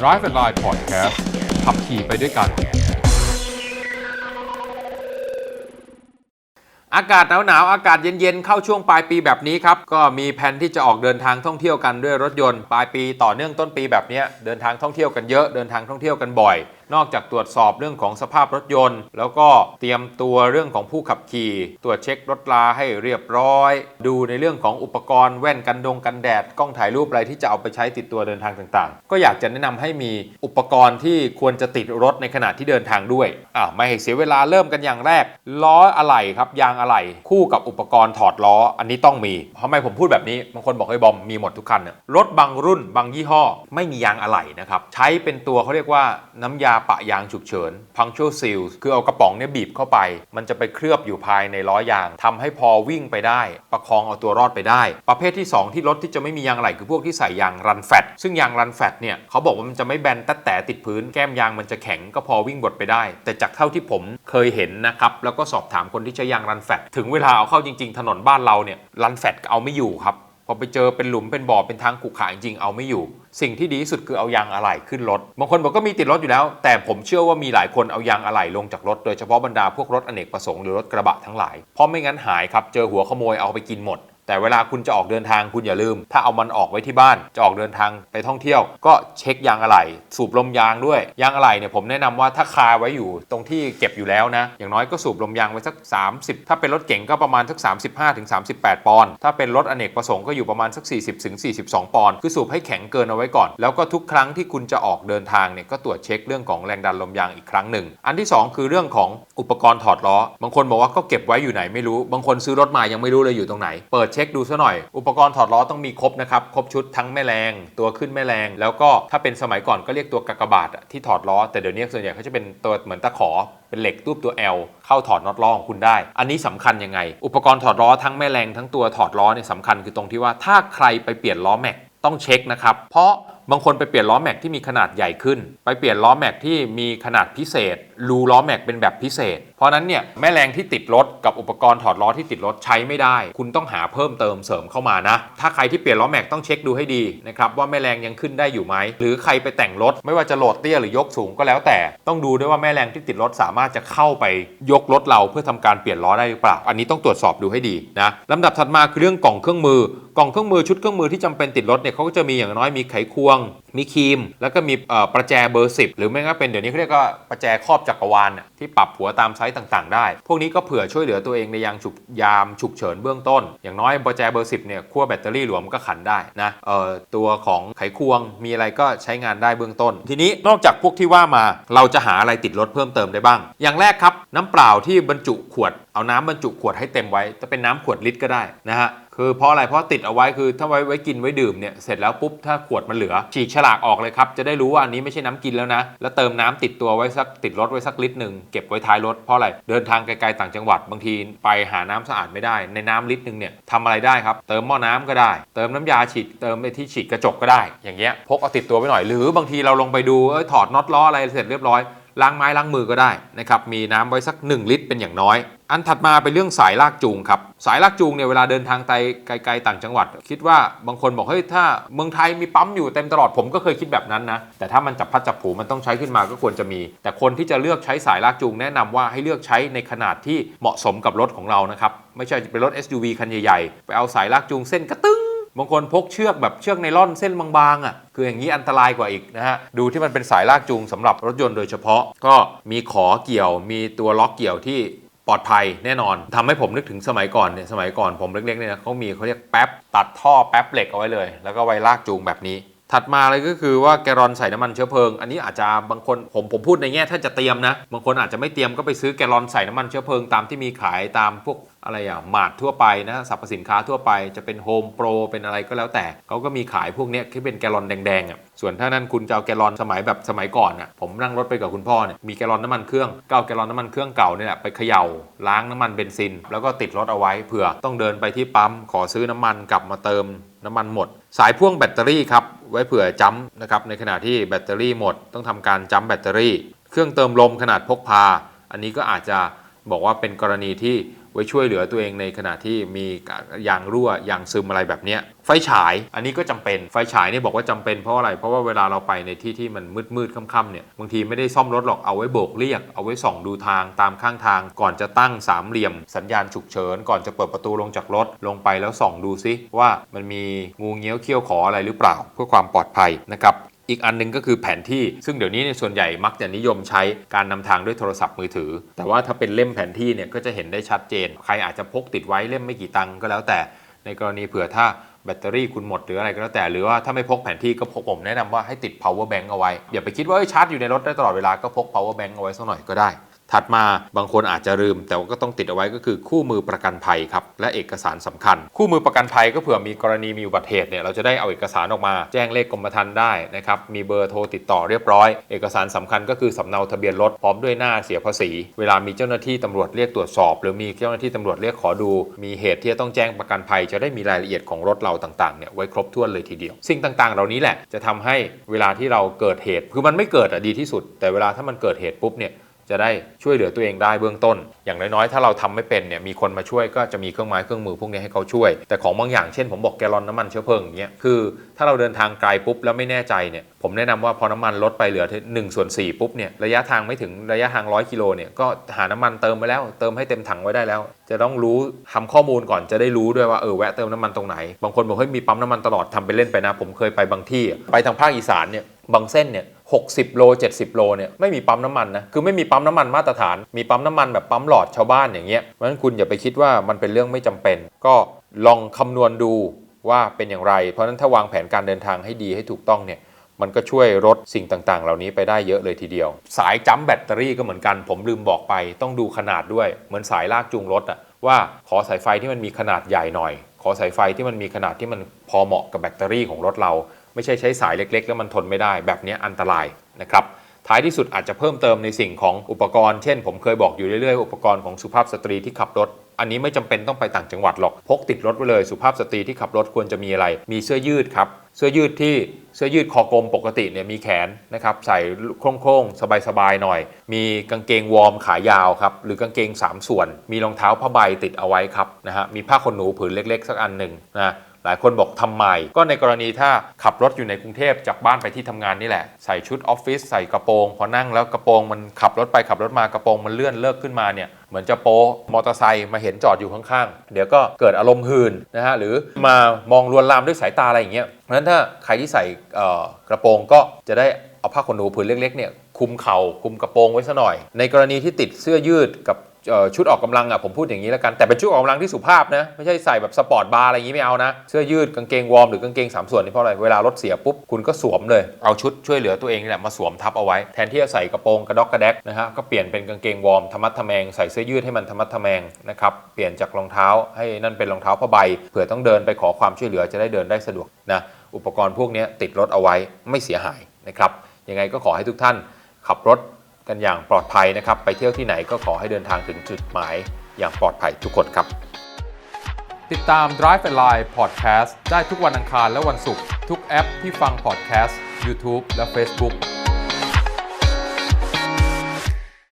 Drive and Line Podcast ขับขี่ไปด้วยกัน อากาศหนาวหนาวๆ อากาศเย็นๆ เข้าช่วงปลายปีแบบนี้ครับ ก็มีแผนที่จะออกเดินทางท่องเที่ยวกันด้วยรถยนต์ ปลายปีต่อเนื่องต้นปีแบบเนี้ยเดินทางท่องเที่ยวกันเยอะ เดินทางท่องเที่ยวกันบ่อยนอกจากตรวจสอบเรื่องของสภาพรถยนต์ แล้วก็เตรียมตัวเรื่องของผู้ขับขี่ ตรวจเช็ครถลาให้เรียบร้อย ดูในเรื่องของอุปกรณ์แว่นกันดงกันแดดกล้องถ่ายรูปอะไรที่จะเอาไปใช้ติดตัวเดินทางต่างๆ ก็อยากจะแนะนำให้มีอุปกรณ์ที่ควรจะติดรถในขณะที่เดินทางด้วยอ่าไม่ให้เสียเวลาเริ่มกันอย่างแรก ล้ออะไหล่ครับยางอะไหล่คู่กับอุปกรณ์ถอดล้ออันนี้ต้องมีทำไมผมพูดแบบนี้บางคนบอกให้ยบอมมีหมดทุกคันเนี่ยรถบางรุ่นบางยี่ห้อ ไม่มียางอะไหล่นะครับใช้เป็นตัวเขาเรียกว่าน้ำยาปะยางฉุกเฉิน punctual seal คือเอากระป๋องเนี่ยบีบเข้าไป มันจะไปเคลือบอยู่ภายในล้อยางทำให้พอวิ่งไปได้ ประคองเอาตัวรอดไปได้ ประเภทที่ 2 ที่รถที่จะไม่มียางไหลคือพวกที่ใส่ยางรันแฟตซึ่งยางรันแฟตเนี่ยเขาบอกว่ามันจะไม่แบนแต่แต่ติดพื้นแก้มยางมันจะแข็งก็พอวิ่งบดไปได้ แต่จากเท่าที่ผมเคยเห็นนะครับแล้วก็สอบถามคนที่ใช้ยางรันแฟตถึงเวลาเอาเข้าจริง ๆ ถนนบ้านเราเนี่ยรันแฟตเอาไม่อยู่ครับ พอไปเจอเป็นหลุมเป็นบ่อเป็นทางขรุขระจริงๆเอาไม่อยู่ สิ่งที่ดีที่สุดคือเอายางอะไหล่ขึ้นรถบางคนบอกก็มีติดรถอยู่แล้ว แต่ผมเชื่อว่ามีหลายคนเอายางอะไหล่ลงจากรถโดยเฉพาะบรรดาพวกรถอเนกประสงค์หรือรถกระบะทั้งหลายเพราะไม่งั้นหายครับเจอหัวขโมยเอาไปกินหมด แต่เวลาคุณจะออกเดินทางคุณอย่าลืม ถ้าเอามันออกไว้ที่บ้านจะออกเดินทางไปท่องเที่ยว ก็เช็คยางอะไหล่สูบลมยางด้วยยางอะไหล่เนี่ยผมแนะนำว่าถ้าคาไว้อยู่ตรงที่เก็บอยู่แล้วนะ อย่างน้อยก็สูบลมยางไว้สัก 30 ถ้าเป็นรถเก๋งก็ประมาณสัก 35ถึง38 ปอนด์ถ้าเป็นรถอเนกประสงค์ก็อยู่ประมาณสัก 40ถึง42 ปอนด์คือสูบให้แข็งเกินเอาไว้ก่อน แล้วก็ทุกครั้งที่คุณจะออกเดินทางเนี่ยก็ตรวจเช็คเรื่องของแรงดันลมยางอีกครั้งหนึ่งอันที่สองคือเรื่องของอุปกรณ์ถอดล้อบางคนบอกว่าก็เก็บไว้อยู่ไหนไม่รู้ บางคนซื้อรถมายังไม่รู้เลยอยู่ตรงไหนเปิดเช็คดูซะหน่อย อุปกรณ์ถอดล้อต้องมีครบนะครับ ครบชุดทั้งแม่แรง ตัวขึ้นแม่แรง แล้วก็ถ้าเป็นสมัยก่อนก็เรียกตัวกากบาทที่ถอดล้อ แต่เดี๋ยวนี้ส่วนใหญ่เขาจะเป็นตัวเหมือนตะขอ เป็นเหล็กรูปตัว L เข้าถอดน็อตล้อของคุณได้ อันนี้สำคัญยังไง อุปกรณ์ถอดล้อทั้งแม่แรงทั้งตัวถอดล้อเนี่ยสำคัญคือตรงที่ว่าถ้าใครไปเปลี่ยนล้อแม็กต้องเช็คนะครับ เพราะบางคนไปเปลี่ยนล้อแม็กที่มีขนาดใหญ่ขึ้น ไปเปลี่ยนล้อแม็กที่มีขนาดพิเศษ รูล้อแม็กเป็นแบบพิเศษเพราะนั้นเนี่ยแม่แรงที่ติดรถกับอุปกรณ์ถอดล้อที่ติดรถใช้ไม่ได้ คุณต้องหาเพิ่มเติมเสริมเข้ามานะ ถ้าใครที่เปลี่ยนล้อแม็กต้องเช็คดูให้ดีนะครับว่าแม่แรงยังขึ้นได้อยู่ไหมหรือใครไปแต่งรถไม่ว่าจะโหลดเตี้ยหรือยกสูงก็แล้วแต่ ต้องดูด้วยว่าแม่แรงที่ติดรถสามารถจะเข้าไปยกรถเราเพื่อทำการเปลี่ยนล้อได้หรือเปล่าอันนี้ต้องตรวจสอบดูให้ดีนะลำดับถัดมาคือเรื่องกล่องเครื่องมือกล่องเครื่องมือชุดเครื่องมือที่จำเป็นติดรถเนี่ยเขาก็จะมีอย่างน้อยมีไขควง มีครีม แล้วก็มีประแจเบอร์ 10 หรือไม่ก็เป็นเดี๋ยวนี้เขาเรียกว่าประแจครอบจักรวาลที่ปรับหัวตามไซส์ต่างๆ ได้ พวกนี้ก็เผื่อช่วยเหลือตัวเองในยามฉุกยามฉุกเฉินเบื้องต้น อย่างน้อยประแจเบอร์ 10เนี่ยขั้วแบตเตอรี่หลวมก็ขันได้นะเอ่อตัวของไขควงมีอะไรก็ใช้งานได้เบื้องต้น ทีนี้นอกจากพวกที่ว่ามาเราจะหาอะไรติดรถเพิ่มเติมได้บ้าง อย่างแรกครับน้ำเปล่าที่บรรจุขวด เอาน้ำบรรจุขวดให้เต็มไว้จะเป็นน้ำขวดลิตรก็ได้นะฮะคือเพราะอะไรเพราะติดเอาไว้คือถ้าไว้ไว้กินไว้ดื่มเนี่ยเสร็จแล้วปุ๊บถ้าขวดมันเหลือ ฉีกฉลากออกเลยครับจะได้รู้ว่าอันนี้ไม่ใช่น้ำกินแล้วนะ แล้วเติมน้ำติดตัวไว้สักติดรถไว้สักลิตรหนึ่งเก็บไว้ท้ายรถเพราะอะไรเดินทางไกลๆต่างจังหวัดบางทีไปหาน้ำสะอาดไม่ได้ ในน้ำลิตรหนึ่งเนี่ยทำอะไรได้ครับเติมหม้อน้ำก็ได้ เติมน้ำยาฉีดเติมไปที่ฉีดกระจกก็ได้ อย่างเงี้ยพกเอาติดตัวไว้หน่อย หรือบางทีเราลงไปดูเอ้ยถอดน็อตล้ออะไรเสร็จเรียบร้อย ล้างไม้ล้างมือก็ได้นะครับมีน้ำไว้สัก 1 ลิตรเป็นอย่างน้อย อันถัดมาเป็นเรื่องสายลากจูงครับสายลากจูงเนี่ยเวลาเดินทางไกลๆต่างจังหวัด คิดว่าบางคนบอกเฮ้ยถ้าเมืองไทยมีปั๊มอยู่เต็มตลอดผมก็เคยคิดแบบนั้นนะแต่ถ้ามันจับพัดจับผูมันต้องใช้ขึ้นมาก็ควรจะมี แต่คนที่จะเลือกใช้สายลากจูงแนะนำว่าให้เลือกใช้ในขนาดที่เหมาะสมกับรถของเรานะครับไม่ใช่เป็นรถ SUV คันใหญ่ๆไปเอาสายลากจูงเส้นกระตึ้ง บางคนพกเชือกแบบเชือกไนล่อนเส้นบางๆอะคืออย่างนี้อันตรายกว่าอีกนะฮะดูที่มันเป็นสายลากจูงสำหรับรถยนต์โดยเฉพาะ ก็มีขอเกี่ยว มีตัวล็อกเกี่ยวที่ปลอดภัยแน่นอนทำให้ผมนึกถึงสมัยก่อนเนี่ยสมัยก่อนผมเล็กๆเนี่ยเขามีเขาเรียกแป๊บตัดท่อแป๊บเหล็กเอาไว้เลย แล้วก็ไว้ลากจูงแบบนี้ ถัดมาเลยก็คือว่าแกลอนใส่น้ำมันเชื้อเพลิง อันนี้อาจจะบางคนผมผมพูดในแง่ถ้าจะเตรียมนะ บางคนอาจจะไม่เตรียมก็ไปซื้อแกลอนใส่น้ำมันเชื้อเพลิงตามที่มีขายตามพวกอะไรอะมาร์ททั่วไปนะสรรพสินค้าทั่วไปจะเป็นโฮมโปรเป็นอะไรก็แล้วแต่เขาก็มีขายพวกเนี้ยที่เป็นแกลอนแดงๆอะส่วนถ้านั้นคุณจะเอาแกลอนสมัยแบบสมัยก่อนอะผมนั่งรถไปกับคุณพ่อเนี่ยมีแกลอนน้ำมันเครื่องก็เอาแกลอนน้ำมันเครื่องเก่าเนี่ยแหละไปเขย่าล้างน้ำมันเบนซิน แล้วก็ติดรถเอาไว้เผื่อต้องเดินไปที่ปั๊มขอซื้อน้ำมันกลับมาเติม น้ำมันหมด สายพ่วงแบตเตอรี่ครับ ไว้เผื่อจัมป์นะครับในขณะที่แบตเตอรี่หมด ต้องทำการจัมป์แบตเตอรี่ เครื่องเติมลมขนาดพกพา อันนี้ก็อาจจะบอกว่าเป็นกรณีที่ ไว้ช่วยเหลือตัวเองในขณะที่มียางรั่วยางซึมอะไรแบบนี้ไฟฉายอันนี้ก็จำเป็นไฟฉายเนี่ยบอกว่าจำเป็นเพราะอะไร เพราะว่าเวลาเราไปในที่ที่มันมืดมืดๆค่ำๆเนี่ยบางทีไม่ได้ซ่อมรถหรอกเอาไว้โบกเรียก เอาไว้ส่องดูทางตามข้างทาง ก่อนจะตั้งสามเหลี่ยม สัญญาณฉุกเฉิน ก่อนจะเปิดประตูลงจากรถลงไปแล้วส่องดูซิว่ามันมีงูเงี้ยวเขี้ยวขออะไรหรือเปล่า เพื่อความปลอดภัยนะครับ อีกอันหนึงก็คือแผนที่ ซึ่งเดี๋ยวนี้ในส่วนใหญ่มักจะนิยมใช้การนำทางด้วยโทรศัพท์มือถือ แต่ว่าถ้าเป็นเล่มแผนที่เนี่ยก็จะเห็นได้ชัดเจน ใครอาจจะพกติดไว้เล่มไม่กี่ตังก็แล้วแต่ ในกรณีเผื่อถ้าแบตเตอรี่คุณหมดหรืออะไรก็แล้วแต่ หรือว่าถ้าไม่พกแผนที่ก็พกผมแนะนำว่าให้ติด power bank เอาไว้อย่าไปคิดว่าชาร์จอยู่ในรถได้ตลอดเวลาก็พก power bank เอาไว้สักหน่อยก็ได้ ถัดมาบางคนอาจจะลืม แต่ว่าก็ต้องติดเอาไว้ก็คือคู่มือประกันภัยครับและเอกสารสำคัญ คู่มือประกันภัยก็เผื่อมีกรณีมีอุบัติเหตุเนี่ยเราจะได้เอาเอกสารออกมา แจ้งเลขกรมธรรม์ได้นะครับมีเบอร์โทรติดต่อเรียบร้อย เอกสารสำคัญก็คือสำเนาทะเบียนรถพร้อมด้วยหน้าเสียภาษี เวลามีเจ้าหน้าที่ตำรวจเรียกตรวจสอบ หรือมีเจ้าหน้าที่ตำรวจเรียกขอดู มีเหตุที่จะต้องแจ้งประกันภัย จะได้มีรายละเอียดของรถเราต่างๆเนี่ยไว้ครบถ้วนเลยทีเดียว สิ่งต่างๆ เหล่านี้แหละจะทำให้เวลาที่เราเกิดเหตุคือมันไม่เกิดอะดีที่สุด แต่เวลาถ้ามันเกิดเหตุปุ๊บเนี่ย จะได้ช่วยเหลือตัวเองได้เบื้องต้น อย่างน้อยๆ ถ้าเราทำไม่เป็นเนี่ยมีคนมาช่วยก็จะมีเครื่องไม้เครื่องมือพวกนี้ให้เขาช่วย แต่ของบางอย่างเช่นผมบอกแกลลอนน้ำมันเชื้อเพลิงอย่างเงี้ยคือ ถ้าเราเดินทางไกลปุ๊บแล้วไม่แน่ใจเนี่ยผมแนะนำว่าพอน้ำมันลดไปเหลือหนึ่งส่วนสี่ปุ๊บเนี่ยระยะทางไม่ถึงระยะทางร้อยกิโลเนี่ยก็หาน้ำมันเติมไปแล้ว เติมให้เต็มถังไว้ได้แล้ว จะต้องรู้ทำข้อมูลก่อนจะได้รู้ด้วยว่าเออแวะเติมน้ำมันตรงไหนบางคนบอกเฮ้ยมีปั๊มน้ำมันตลอดทำไปเล่นไปนะ ผมเคยไปบางที่ไปทางภาคอีสานเนี่ยบางเส้นเนี่ย 60 โล 70 โลเนี่ยไม่มีปั๊มน้ำมันนะคือไม่มีปั๊มน้ำมันมาตรฐาน มีปั๊มน้ำมันแบบปั๊มหลอดชาวบ้านอย่างเงี้ยเพราะฉะนั้นคุณอย่าไปคิดว่ามันเป็นเรื่องไม่จำเป็น ก็ลองคำนวณดูว่าเป็นอย่างไร เพราะฉะนั้นถ้าวางแผนการเดินทางให้ดีให้ถูกต้องเนี่ยมันก็ช่วยลดสิ่งต่างๆ เหล่านี้ไปได้เยอะเลยทีเดียว สายจัมป์แบตเตอรี่ก็เหมือนกัน ผมลืมบอกไป ต้องดูขนาดด้วย เหมือนสายลากจูงรถอะว่าขอสายไฟที่มันมีขนาดใหญ่หน่อย ขอสายไฟที่มันมีขนาดที่มันพอเหมาะกับแบตเตอรี่ของรถเรา ไม่ใช่ใช้สายเล็กๆ แล้วมันทนไม่ได้แบบนี้อันตรายนะครับท้ายที่สุดอาจจะเพิ่มเติมในสิ่งของอุปกรณ์ เช่น ผมเคยบอกอยู่เรื่อยๆ อุปกรณ์ของสุภาพสตรีที่ขับรถ อันนี้ไม่จำเป็นต้องไปต่างจังหวัดหรอก พกติดรถไว้เลย สุภาพสตรีที่ขับรถควรจะมีอะไร มีเสื้อยืดครับ เสื้อยืดที่เสื้อยืดคอกลมปกติเนี่ยมีแขนนะครับ ใส่โคร่งๆ สบายๆ หน่อย มีกางเกงวอร์มขายาวครับ หรือกางเกง 3 ส่วน มีรองเท้าผ้าใบติดเอาไว้ครับนะฮะ มีผ้าขนหนูผืนเล็กๆ สักอันหนึ่งนะ หลายคนบอกทำไม ก็ในกรณีถ้าขับรถอยู่ในกรุงเทพจากบ้านไปที่ทำงานนี่แหละ ใส่ชุดออฟฟิศใส่กระโปรง พอนั่งแล้วกระโปรงมันขับรถไปขับรถมากระโปรงมันเลื่อนเลิกขึ้นมาเนี่ยเหมือนจะโป๊มอเตอร์ไซค์มาเห็นจอดอยู่ข้างๆ เดี๋ยวก็เกิดอารมณ์หืนนะฮะหรือมามองลวนลามด้วยสายตาอะไรอย่างเงี้ยเพราะฉะนั้นถ้าใครที่ใส่กระโปรงก็จะได้เอาผ้าขนหนูผืนเล็กๆเนี่ยคุมเข่าคุมกระโปรงไว้ซะหน่อย ในกรณีที่ติดเสื้อยืดกับ ชุดออกกำลังอะผมพูดอย่างนี้แล้วกันแต่เป็นชุดออกกำลังที่สุภาพนะไม่ใช่ใส่แบบสปอร์ตบาร์อะไรอย่างนี้ไม่เอานะ เสื้อยืดกางเกงวอร์มหรือกางเกงสามส่วนนี่เพราะอะไรเวลารถเสียปุ๊บคุณก็สวมเลยเอาชุดช่วยเหลือตัวเองนี่แหละมาสวมทับเอาไว้แทนที่จะใส่กระโปรงกระดอกกระแดกนะฮะก็เปลี่ยนเป็นกางเกงวอร์มธรรมัดทะแมงใส่เสื้อยืดให้มันธรรมัดทะแมงนะครับเปลี่ยนจากรองเท้าให้นั่นเป็นรองเท้าผ้าใบเผื่อต้องเดินไปขอความช่วยเหลือจะได้เดินได้สะดวกนะอุปกรณ์พวกนี้ติดรถเอาไว้ไม่เสียหายนะครับยังไงก็ขอให้ทุกท่านขับรถ กันอย่างปลอดภัยนะครับ ไปเที่ยวที่ไหนก็ขอให้เดินทางถึงจุดหมายอย่างปลอดภัยทุกคนครับ ติดตาม Drive and Line Podcast ได้ทุกวันอังคารและวันศุกร์ทุกแอปที่ฟัง podcast YouTube และ Facebook